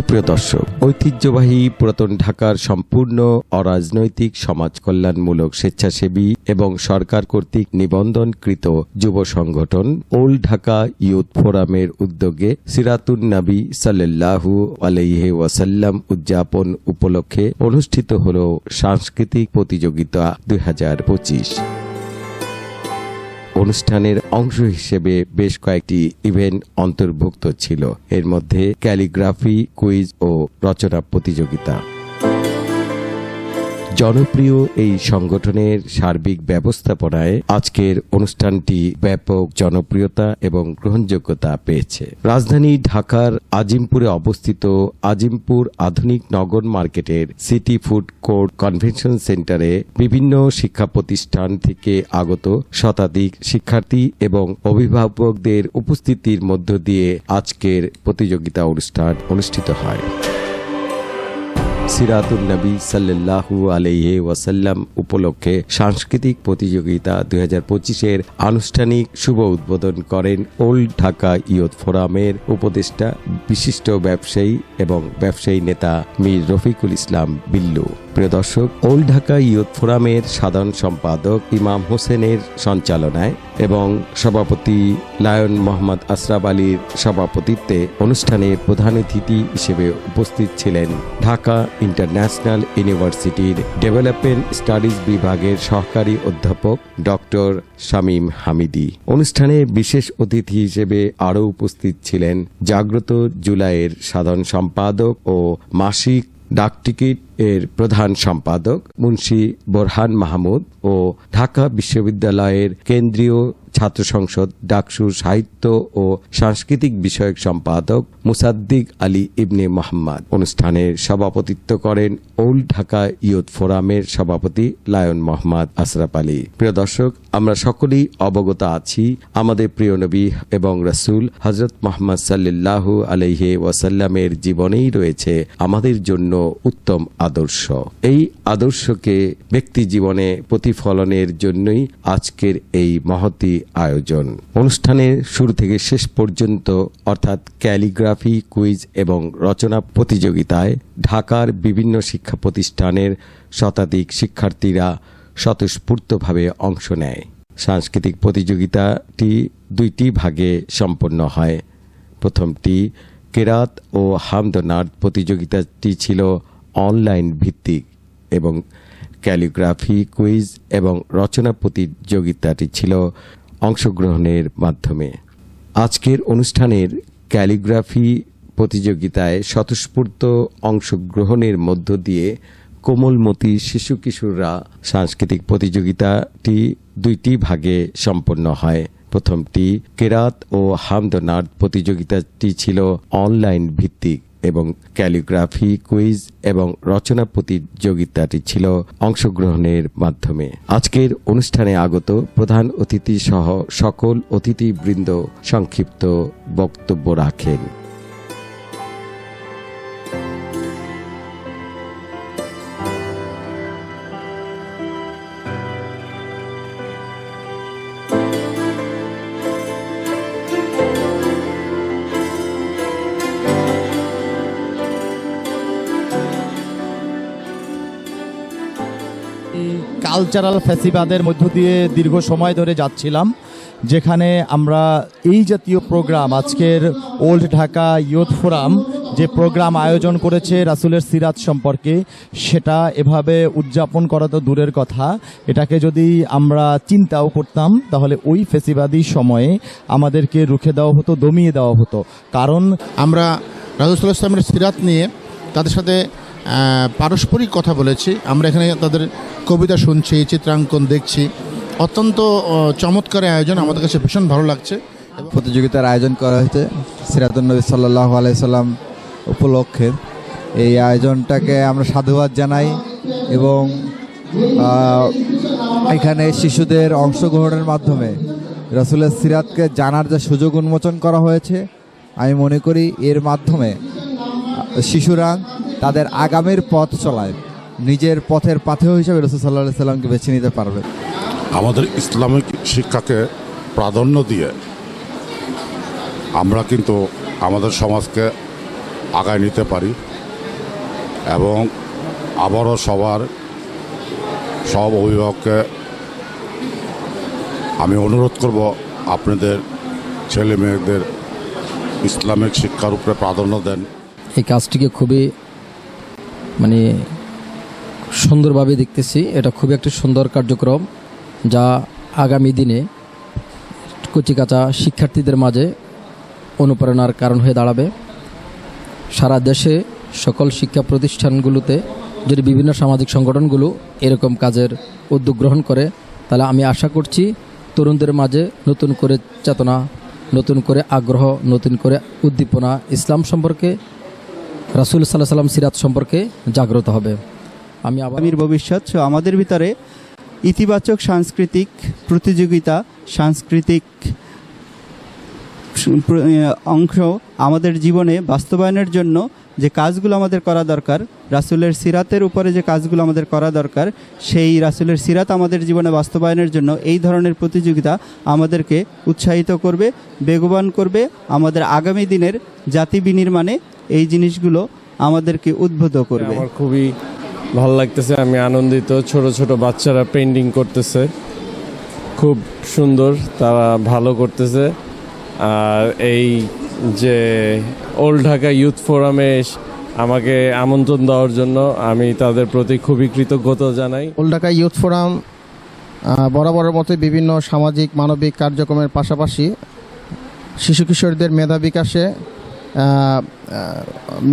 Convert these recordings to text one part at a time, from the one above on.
সুপ্রিয় দর্শক, ঐতিহ্যবাহী পুরাতন ঢাকার সম্পূর্ণ অরাজনৈতিক সমাজ কল্যাণমূলক স্বেচ্ছাসেবী এবং সরকার কর্তৃক নিবন্ধনকৃত যুব সংগঠন ওল্ড ঢাকা ইউথ ফোরামের উদ্যোগে সিরাতুন নবী সাল্লাল্লাহু আলাইহি ওয়াসাল্লাম উদযাপন উপলক্ষে অনুষ্ঠিত হল সাংস্কৃতিক প্রতিযোগিতা দুই হাজার পঁচিশ। অনুষ্ঠানের অংশ হিসেবে বেশ কয়েকটি ইভেন্ট অন্তর্ভুক্ত ছিল। এর মধ্যে ক্যালিগ্রাফি, কুইজ ও রচনা প্রতিযোগিতা। জনপ্রিয় এই সংগঠনের সার্বিক ব্যবস্থাপনায় আজকের অনুষ্ঠানটি ব্যাপক জনপ্রিয়তা এবং গ্রহণযোগ্যতা পেয়েছে। রাজধানী ঢাকার আজিমপুরে অবস্থিত আজিমপুর আধুনিক নগর মার্কেটের সিটি ফুড কোর্ট কনভেনশন সেন্টারে বিভিন্ন শিক্ষা প্রতিষ্ঠান থেকে আগত শতাধিক শিক্ষার্থী এবং অভিভাবকদের উপস্থিতির মধ্য দিয়ে আজকের প্রতিযোগিতা অনুষ্ঠান অনুষ্ঠিত হয়। সিরাতুল নবী সাল্লাল্লাহু আলাইহি ওয়াসাল্লাম উপলক্ষে সাংস্কৃতিক প্রতিযোগিতা দুই হাজার পঁচিশের আনুষ্ঠানিক শুভ উদ্বোধন করেন ওল্ড ঢাকা ইয়ত ফোরামের উপদেষ্টা, বিশিষ্ট ব্যবসায়ী এবং ব্যবসায়ী নেতা মীর রফিকুল ইসলাম বিল্লু। প্রিয় দর্শক, ওল্ড ঢাকা ইয়ুথ ফোরামের সাধারণ সম্পাদক ইমাম হোসেনের সঞ্চালনায় এবং সভাপতি লায়ন মোহাম্মদ আশরাফ আলীর সভাপতিত্বে অনুষ্ঠানে প্রধান অতিথি হিসেবে উপস্থিত ছিলেন ঢাকা ইন্টারন্যাশনাল ইউনিভার্সিটির ডেভেলপমেন্ট স্টাডিজ বিভাগের সহকারী অধ্যাপক ডক্টর শামীম হামিদি। অনুষ্ঠানে বিশেষ অতিথি হিসেবে আরও উপস্থিত ছিলেন জাগ্রত জুলাইয়ের সাধারণ সম্পাদক ও মাসিক ডাকটিকিট এর প্রধান সম্পাদক মুন্সি বোরহান মাহমুদ ও ঢাকা বিশ্ববিদ্যালয়ের কেন্দ্রীয় ছাত্র সংসদ ডাকসুর সাহিত্য ও সাংস্কৃতিক বিষয়ক সম্পাদক মুসাদ্দিক আলী ইবনে মোহাম্মদ। অনুষ্ঠানের সভাপতিত্ব করেন ওল্ড ঢাকা ইয়ুথ ফোরামের সভাপতি লায়ন মোহাম্মদ আশরাফ আলী। প্রিয় দর্শক, আমরা সকলেই অবগত আছি আমাদের প্রিয় নবী এবং রসুল হজরত মোহাম্মদ সাল্লাহ আলহে ওয়াসাল্লামের জীবনেই রয়েছে আমাদের জন্য উত্তম আদর্শ। এই আদর্শকে ব্যক্তি জীবনে প্রতিফলনের জন্যই আজকের এই মহতি আয়োজন। অনুষ্ঠানের শুরু থেকে শেষ পর্যন্ত, অর্থাৎ ক্যালিগ্রাফি, কুইজ এবং রচনা প্রতিযোগিতায় ঢাকার বিভিন্ন শিক্ষা প্রতিষ্ঠানের শতাধিক শিক্ষার্থীরা স্বতঃস্ফূর্তভাবে অংশ নেয়। সাংস্কৃতিক প্রতিযোগিতাটি দুইটি ভাগে সম্পন্ন হয়। প্রথমটি কেরাত ও হামদনাদ প্রতিযোগিতাটি ছিল অনলাইন ভিত্তিক এবং ক্যালিগ্রাফি, কুইজ এবং রচনা প্রতিযোগিতাটি ছিল অংশগ্রহণের মাধ্যমে। আজকের অনুষ্ঠানের ক্যালিগ্রাফি প্রতিযোগিতায় স্বতঃস্ফূর্ত অংশগ্রহণের মধ্য দিয়ে কোমলমতি শিশু কিশোররা সাংস্কৃতিক প্রতিযোগিতাটি দুইটি ভাগে সম্পন্ন হয়। প্রথমটি কেরাত ও হামদনাদ প্রতিযোগিতাটি ছিল অনলাইন ভিত্তিক। এবং ক্যালিগ্রাফি, কুইজ এবং রচনা প্রতিযোগিতাটি ছিল অংশগ্রহণের মাধ্যমে। আজকের অনুষ্ঠানে আগত প্রধান অতিথি সহ সকল অতিথিবৃন্দ সংক্ষিপ্ত বক্তব্য রাখেন। কালচারাল ফেস্টিভ্যালের মধ্য দিয়ে দীর্ঘ সময় ধরে যাচ্ছিলাম, যেখানে আমরা এই জাতীয় প্রোগ্রাম আজকের ওল্ড ঢাকা ইয়ুথ ফোরাম যে প্রোগ্রাম আয়োজন করেছে রাসুলের সিরাত সম্পর্কে, সেটা এভাবে উদযাপন করা তো দূরের কথা। এটাকে যদি আমরা চিন্তাও করতাম, তাহলে ওই ফেসিবাদী সময়ে আমাদেরকে রুখে দেওয়া হতো, দমিয়ে দেওয়া হতো। কারণ আমরা রাজুসাল্লাহ ইসলামের সিরাত নিয়ে তাদের সাথে পারস্পরিক কথা বলেছি। আমরা এখানে তাদের কবিতা শুনছি, চিত্রাঙ্কন দেখছি। অত্যন্ত চমৎকার আয়োজন আমাদের কাছে ভীষণ ভালো লাগছে। প্রতিযোগিতার আয়োজন করা হয়েছে সিরাতুন্নবী সাল্লাহ আলাইসাল্লাম উপলক্ষে। এই আয়োজনটাকে আমরা সাধুবাদ জানাই এবং এখানে শিশুদের অংশগ্রহণের মাধ্যমে রসুলের সিরাতকে জানার যে সুযোগ উন্মোচন করা হয়েছে, আমি মনে করি এর মাধ্যমে শিশুরা তাদের আগামীর পথ চলায়। নিজের পথের পাথেয় হিসেবে রসুল সাল্লাহ সাল্লামকে বেছে নিতে পারবে। আমাদের ইসলামিক শিক্ষাকে প্রাধান্য দিয়ে আমরা কিন্তু আমাদের সমাজকে আগায় নিতে পারি এবং আবারও সবার সব অভিভাবককে আমি অনুরোধ করব আপনাদের ছেলে মেয়েদের ইসলামিক শিক্ষার উপরে প্রাধান্য দেন। এই কাজটিকে খুবই মানে সুন্দরভাবে দেখতেছি। এটা খুবই একটি সুন্দর কার্যক্রম যা আগামী দিনে কচিকাচা শিক্ষার্থীদের মাঝে অনুপ্রেরণার কারণ হয়ে দাঁড়াবে। সারা দেশে সকল শিক্ষা প্রতিষ্ঠানগুলোতে যদি বিভিন্ন সামাজিক সংগঠনগুলো এরকম কাজের উদ্যোগ গ্রহণ করে, তাহলে আমি আশা করছি তরুণদের মাঝে নতুন করে চেতনা, নতুন করে আগ্রহ, নতুন করে উদ্দীপনা, ইসলাম সম্পর্কে রাসুল সাল্লাহ সাল্লাম সিরাত সম্পর্কে জাগ্রত হবে। আমি আগামীর ভবিষ্যৎ আমাদের ভিতরে ইতিবাচক সাংস্কৃতিক প্রতিযোগিতা, সাংস্কৃতিক অংশ আমাদের জীবনে বাস্তবায়নের জন্য যে কাজগুলো আমাদের করা দরকার, রাসুলের সিরাতের উপরে যে কাজগুলো আমাদের করা দরকার, সেই রাসুলের সিরাত আমাদের জীবনে বাস্তবায়নের জন্য এই ধরনের প্রতিযোগিতা আমাদেরকে উৎসাহিত করবে, বেগবান করবে। আমাদের আগামী দিনের জাতি বিনির্মাণে এই জিনিসগুলো আমাদেরকে উদ্বুদ্ধ করবে। আমার খুবই ভালো লাগতেছে আমি আনন্দিত ছোট ছোট বাচ্চারা পেন্টিং করতেছে। খুব সুন্দর তারা ভালো করতেছে। আর এই যে ওল্ড ঢাকা ইউথ ফোরামে আমাকে আমন্ত্রণ দেওয়ার জন্য আমি তাদের প্রতি খুবই কৃতজ্ঞতা জানাই। ওল্ড ঢাকা ইউথ ফোরাম বরাবরের মতো বিভিন্ন সামাজিক মানবিক কার্যক্রমের পাশাপাশি শিশু কিশোরদের মেধা বিকাশে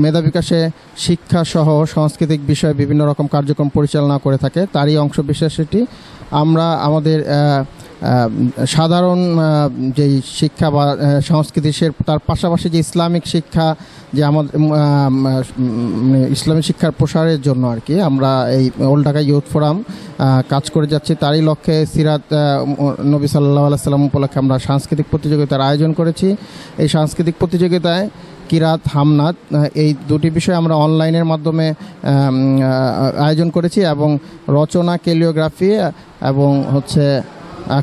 মেধা বিকাশে শিক্ষা সহ সাংস্কৃতিক বিষয়ে বিভিন্ন রকম কার্যক্রম পরিচালনা করে থাকে। তারই অংশ বিশেষ এটি। আমরা আমাদের সাধারণ যেই শিক্ষা বা সংস্কৃতি সে তার পাশাপাশি যে ইসলামিক শিক্ষা যে আমাদের ইসলামিক শিক্ষার প্রসারের জন্য আর কি আমরা এই ওল্ড ঢাকা ইউথ ফোরাম কাজ করে যাচ্ছি। তারই লক্ষ্যে সিরাত নবী সাল্লাহ সাল্লাম উপলক্ষে আমরা সাংস্কৃতিক প্রতিযোগিতার আয়োজন করেছি। এই সাংস্কৃতিক প্রতিযোগিতায় কিরাত হামনাদ আহ, এই দুটি বিষয় আমরা অনলাইনের মাধ্যমে আয়োজন করেছি এবং রচনা কেলিওগ্রাফি এবং হচ্ছে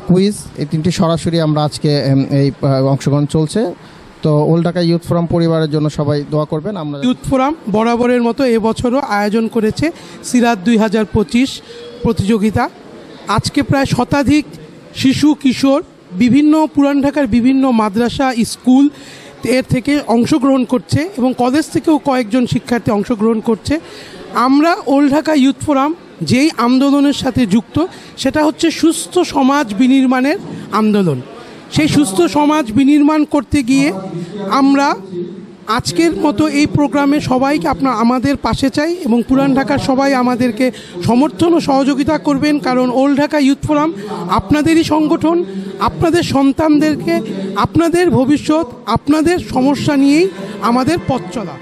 কুইজ এই তিনটি সরাসরি আমরা আজকে এই অংশগ্রহণ চলছে। তো ওল্ড ঢাকা ইউথ ফোরাম পরিবারের জন্য সবাই দোয়া করবেন। আমরা ইউথ ফোরাম বরাবরের মতো এবছরও আয়োজন করেছে সিরাত দুই হাজার পঁচিশ প্রতিযোগিতা। আজকে প্রায় শতাধিক শিশু, কিশোর, বিভিন্ন পুরান ঢাকার বিভিন্ন মাদ্রাসা, স্কুলের থেকে অংশগ্রহণ করছে এবং কলেজ থেকেও কয়েকজন শিক্ষার্থী অংশগ্রহণ করছে। আমরা ওল্ড ঢাকা ইউথ ফোরাম যেই আন্দোলনের সাথে যুক্ত, সেটা হচ্ছে সুস্থ সমাজ বিনির্মাণের আন্দোলন। সেই সুস্থ সমাজ বিনির্মাণ করতে গিয়ে আমরা আজকের মতো এই প্রোগ্রামে সবাইকে আপনার আমাদের পাশে চাই এবং পুরান ঢাকার সবাই আমাদেরকে সমর্থন ও সহযোগিতা করবেন, কারণ ওল্ড ঢাকা ইউথ ফোরাম আপনাদেরই সংগঠন, আপনাদের সন্তানদেরকে, আপনাদের ভবিষ্যৎ, আপনাদের সমস্যা নিয়েই আমাদের পথ চলা।